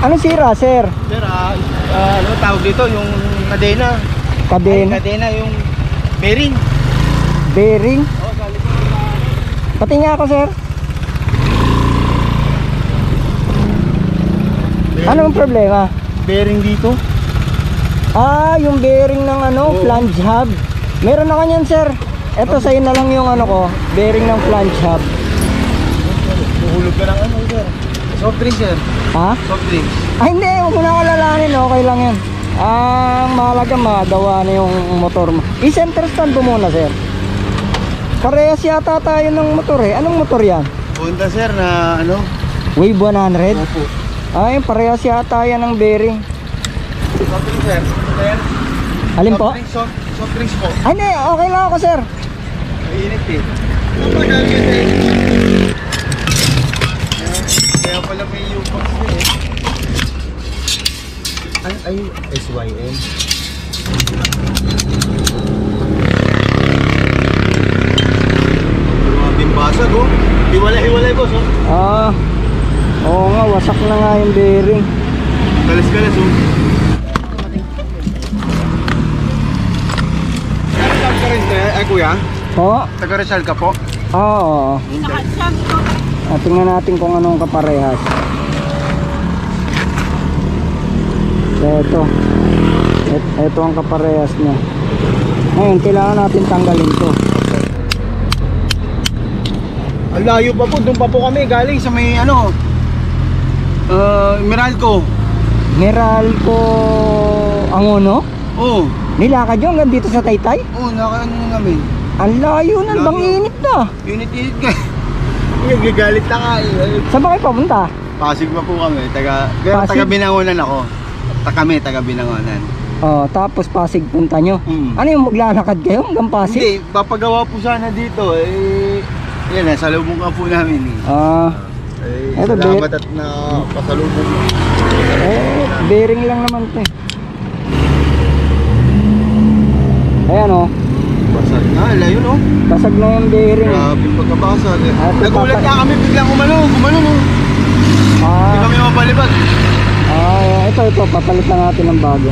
Ano sira, sir? Sir, ah, ah, ano tawag dito? Yung kadena. Ay, Kadena, kadena, yung bearing. bearing. Oh, galing ko. Pati nga ako, sir. Anong problema? Bearing dito. Ah, yung bearing ng ano, Oo. flange hub. Meron ako niyan, sir. Ito sa'yo na lang yung ano ko, bearing ng flange hub. Buhulog ka ng ano, sir. Soft drink, sir. Ha? Soft drinks. Ah, hindi. Huwag mo na ako lalanin. Okay lang yan. Ang mahalaga, magawa na yung motor mo. I-center stand mo muna, sir. Parehas yata tayo ng motor eh. Anong motor yan? Honda, sir, na ano? Wave 100? Opo. Ay, parehas yata yan ng bearing. Soft drinks, sir. Sir. Alin soft po? Drinks, soft, soft drinks po. Ay, hindi. Okay lang ako, sir. Mainit eh. Ano ba? Kaya pala may U-box eh. Ay, ay, SYM. Grabing basag oh. Hiwalay-hiwalay boss oh. Ah, oo nga. Wasak na nga yung bearing. Kalas-kalas oh. Taga ka rin eh, kuya? Po? Taga Rizal ka po? Oo. Ah, tingnan natin kung anong kaparehas. Ito. Et- Ito ang kaparehas niya. Ngayon, kailangan natin tanggalin to. Ang layo pa po, doon pa po kami galing sa may ano uh, Meralco. Meralco Angono? Oo. Nilakad yun hanggang dito sa Taytay? Oo, oh, na namin. Ang layo na, Layo. bang init na. Unit-unit ka. Nagagalit na nga eh. Saan ba kayo papunta? Pasig pa po kami. Taga, pero Pasig? taga Binangonan ako. Ta kami, taga Binangonan. Oh, tapos Pasig punta nyo. Mm. Ano yung maglalakad kayo hanggang Pasig? Hindi, papagawa po sana dito. Eh, yan na, salubong ka po namin eh. Ah, Eh, Eto, salamat at na pasalubong eh, bearing lang naman to eh. Ayan oh, Basag na, layo no? basag na yung bearing. Grabe pagkabasag. eh. Ah, Nagulat nga kami, biglang umano, gumano no. Hindi Ah, kami mapalipad. ah, ito, ito, papalit lang natin ng bago.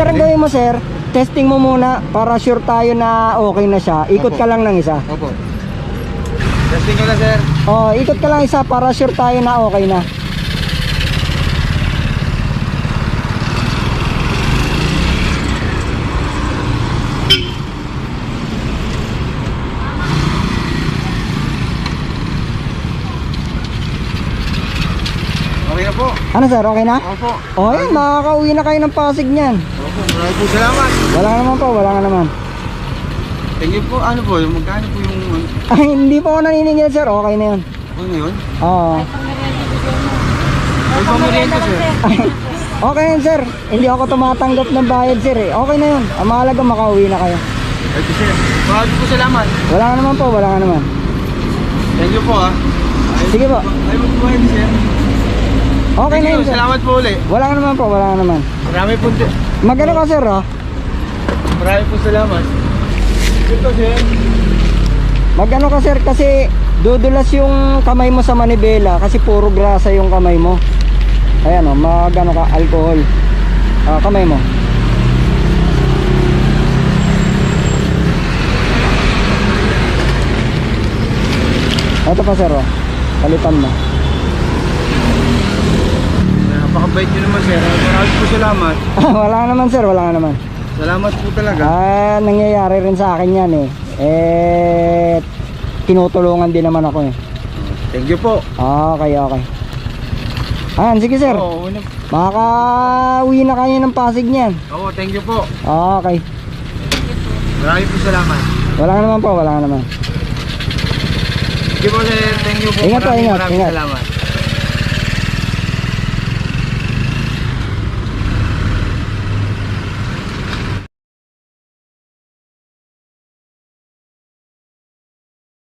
Sir, ang gawin mo sir, testing mo muna para sure tayo na okay na siya. Ikot Opo. ka lang ng isa. Opo. Testing ko na sir. Oh, ikot ka lang isa para sure tayo na okay na. Okay na po. Ano sir, okay na? Opo. Oh, yan, makakauwi na kayo ng Pasig niyan. Opo, maraming po salamat. Wala nga naman po, wala nga naman. Thank you po. Ano po, yung magkano po yung Ay, hindi po ako naniningil sir, okay na yun. ano yun? Oo. May pamariento sir. Okay na yun sir, hindi ako tumatanggap ng bayad sir eh. Okay na yun, ang mahalaga makauwi na kayo. Thank you sir. Maraming po salamat. Wala nga naman po, wala nga naman. Thank you po ah. Ay, Sige po. Ay, magbuhay sir. Okay na yun sir. Salamat po ulit. Wala nga naman po, wala nga naman. Marami po, Magano ka sir oh? marami po salamat. Ito sir. Magano ka sir kasi dudulas yung kamay mo sa manibela kasi puro grasa yung kamay mo. Ayan oh, magano ka alcohol. Ah, kamay mo. Ito pa sir oh. Palitan mo. Napakabait nyo naman sir. Maraming po salamat. wala nga naman sir, wala naman. Salamat po talaga. Ah, nangyayari rin sa akin yan eh. Eh, tinutulungan din naman ako eh. Thank you po. Okay, okay. Ayan, sige sir. Oo, una- Makaka-uwi na kayo ng Pasig niyan. Oo, thank you po. Okay. Maraming po salamat. Wala nga naman po, wala nga naman. Thank you po sir. Thank you po. Ingat po, Maraming ingat, maraming ingat. salamat.